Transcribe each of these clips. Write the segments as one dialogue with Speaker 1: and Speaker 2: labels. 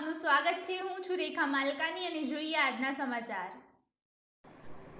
Speaker 1: છે. હું છું રેખા માલકાની અને જોઈએ આજના સમાચાર.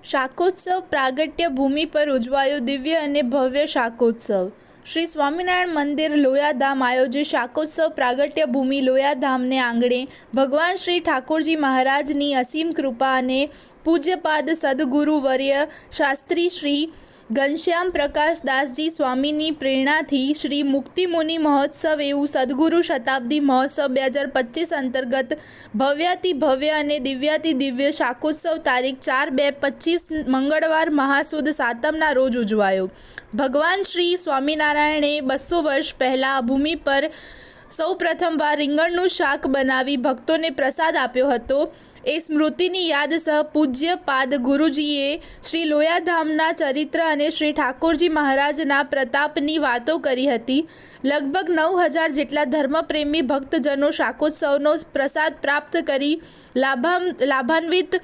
Speaker 2: શાકોત્સવ પ્રાગટ્ય ભૂમિ પર ઉજવાયો દિવ્ય અને ભવ્ય શાકોત્સવ. શ્રી સ્વામિનારાયણ મંદિર લોયાધામ આયોજિત શાકોત્સવ પ્રાગટ્ય ભૂમિ લોયાધામને આંગણે ભગવાન શ્રી ઠાકોરજી મહારાજની અસીમ કૃપા અને પૂજ્યપાદ સદગુરુ વર્ય શાસ્ત્રી શ્રી ઘનશ્યામ પ્રકાશદાસજી સ્વામીની પ્રેરણાથી શ્રી મુક્તિમુનિ મહોત્સવ એવું સદગુરુ શતાબ્દી મહોત્સવ બે હજાર પચીસ અંતર્ગત ભવ્યાતિ ભવ્ય અને દિવ્યાતિ દિવ્ય શાકોત્સવ તારીખ ચાર બે પચીસ મંગળવાર મહાસુદ સાતમના રોજ ઉજવાયો. ભગવાન શ્રી સ્વામિનારાયણે બસો વર્ષ પહેલાં ભૂમિ પર સૌ પ્રથમવાર રીંગણનું શાક બનાવી ભક્તોને પ્રસાદ આપ્યો હતો. એ સ્મૃતિની યાદ સહ પૂજ્ય પાદ ગુરુજીએ શ્રી લોયાધામના ચરિત્ર અને શ્રી ઠાકોરજી મહારાજના પ્રતાપની વાતો કરી હતી. લગભગ નવ હજાર જેટલા ધર્મપ્રેમી ભક્તજનો શાકોત્સવનો પ્રસાદ પ્રાપ્ત કરી લાભામ, લાભાન્વિત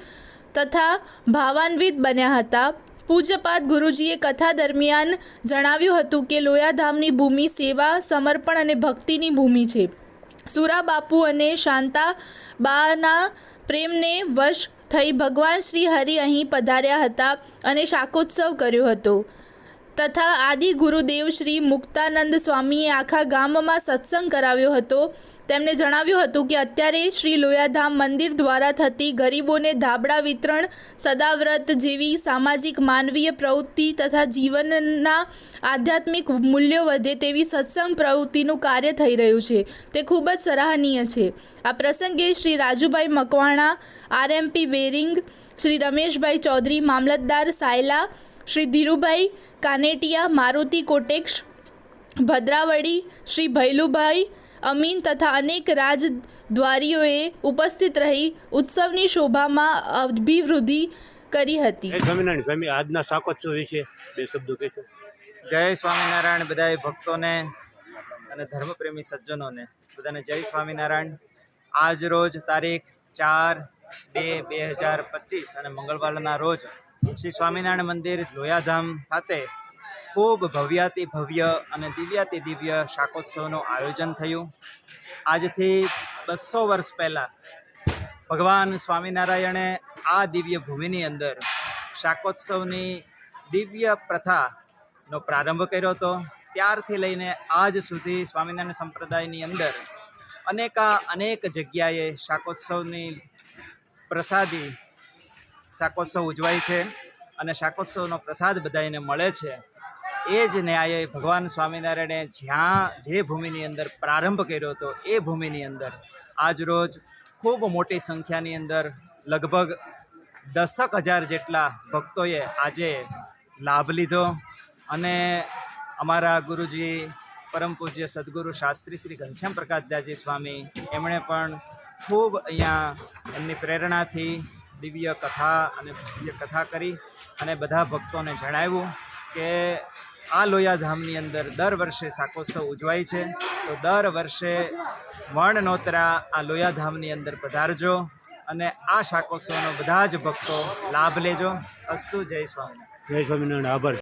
Speaker 2: તથા ભાવાન્વિત બન્યા હતા. પૂજ્યપાદ ગુરુજીએ કથા દરમિયાન જણાવ્યું હતું કે લોયાધામની ભૂમિ સેવા, સમર્પણ અને ભક્તિની ભૂમિ છે. સુરા બાપુ અને શાંતા બાના પ્રેમને વશ થઈ ભગવાન શ્રી હરિ અહીં પધાર્યા હતા અને શાકોત્સવ કર્યો હતો. તથા આદિ ગુરુદેવ શ્રી મુક્તાનંદ સ્વામીએ આખા ગામમાં સત્સંગ કરાવ્યો હતો. તેમણે જણાવ્યું હતું કે અત્યારે શ્રી લોયાધામ મંદિર દ્વારા થતી ગરીબોને ધાબળા વિતરણ, સદાવ્રત જેવી સામાજિક, માનવીય પ્રવૃત્તિ તથા જીવનના આધ્યાત્મિક મૂલ્યો વધે તેવી સત્સંગ પ્રવૃત્તિનું કાર્ય થઈ રહ્યું છે. તે ખૂબ જ સરાહનીય છે. આ પ્રસંગે શ્રી રાજુભાઈ મકવાણા, આરએમપી બેરિંગ, શ્રી રમેશભાઈ ચૌધરી, મામલતદાર સાયલા, શ્રી ધીરુભાઈ કાનેટિયા, મારુતિ કોટેક્ષ, ભદ્રાવળી, શ્રી ભૈલુભાઈ અમીન તથા અનેક રાજદ્વારીઓએ ઉપસ્થિત રહી ઉત્સવની શોભામાં અભિવૃદ્ધિ કરી હતી.
Speaker 3: સ્વામિનારાયણ. સ્વામી આજના શાકોત્સવ વિશે બે શબ્દો કહેશો.
Speaker 4: જય સ્વામિનારાયણ બધાય ભક્તોને અને ધર્મપ્રેમી સજ્જનોને. બધાને જય સ્વામિનારાયણ. આજ રોજ તારીખ ચાર બે બે હજાર પચીસ અને મંગળવારના રોજ શ્રી સ્વામિનારાયણ મંદિર લોયાધામ ખાતે ખૂબ ભવ્યાતિ ભવ્ય અને દિવ્યાતિ દિવ્ય શાકોત્સવનું આયોજન થયું. આજથી બસો વર્ષ પહેલાં ભગવાન સ્વામિનારાયણે આ દિવ્ય ભૂમિની અંદર શાકોત્સવની દિવ્ય પ્રથાનો પ્રારંભ કર્યો હતો. ત્યારથી લઈને આજ સુધી સ્વામિનારાયણ સંપ્રદાયની અંદર અનેકા અનેક જગ્યાએ શાકોત્સવની પ્રસાદી, શાકોત્સવ ઉજવાય છે અને શાકોત્સવનો પ્રસાદ બધાને મળે છે. એ જ ન્યાયે ભગવાન સ્વામિનારાયણે જ્યાં જે ભૂમિની અંદર પ્રારંભ કર્યો હતો, એ ભૂમિની અંદર આજ રોજ ખૂબ મોટી સંખ્યાની અંદર લગભગ દસક હજાર જેટલા ભક્તોએ આજે લાભ લીધો અને અમારા ગુરુજી પરમ પૂજ્ય સદગુરુ શાસ્ત્રી શ્રી ઘનશ્યામ પ્રકાશદાસજી સ્વામી, એમણે પણ ખૂબ અહીંયા એમની પ્રેરણાથી દિવ્ય કથા અને દિવ્ય કથા કરી અને બધા ભક્તોને જણાવ્યું કે આ લોયાધામની અંદર દર વર્ષે શાકોત્સવ ઉજવાય છે. તો દર વર્ષે વર્ણનોતરા આ લોયાધામની અંદર પધારજો અને આ શાકોત્સવનો બધા જ ભક્તો લાભ લેજો. અસ્તુ જય સ્વામી
Speaker 3: જય સ્વામિનારાયણ. આભાર.